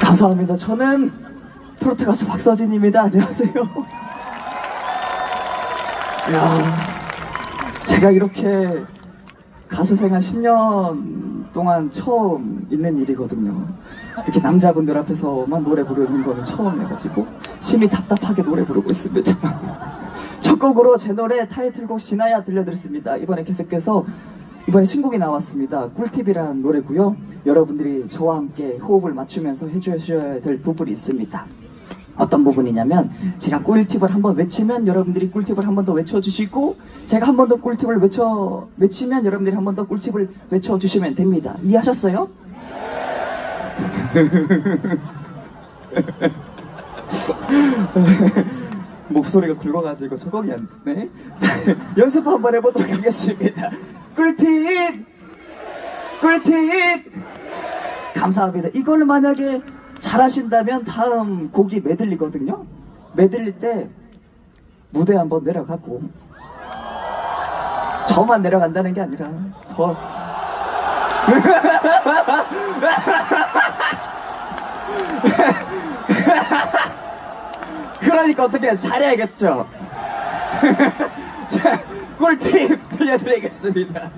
감사합니다. 저는 트로트 가수 박서진입니다. 안녕하세요. 야, 제가 이렇게 가수 생활 10년 동안 처음 있는 일이거든요. 이렇게 남자분들 앞에서만 노래 부르는 거는 처음이어가지고 심히 답답하게 노래 부르고 있습니다. 첫 곡으로 제 노래 타이틀곡 신하야 들려드렸습니다. 이번에 계속해서 이번에 신곡이 나왔습니다. 꿀팁이라는 노래고요. 여러분들이 저와 함께 호흡을 맞추면서 해주셔야 될 부분이 있습니다. 어떤 부분이냐면 제가 꿀팁을 한번 외치면 여러분들이 꿀팁을 한 번 더 외쳐주시고 제가 한 번 더 꿀팁을 외쳐 외치면 여러분들이 한 번 더 꿀팁을 외쳐주시면 됩니다. 이해하셨어요? 목소리가 굵어가지고 적응이 안 되네. 연습 한번 해보도록 하겠습니다. 꿀팁! 꿀팁! 감사합니다. 이걸 만약에 잘하신다면 다음 곡이 메들리거든요. 메들리 때 무대 한번 내려가고 저만 내려간다는 게 아니라 저 그러니까 어떻게 잘해야겠죠. 자, 꿀팁 들려드리겠습니다.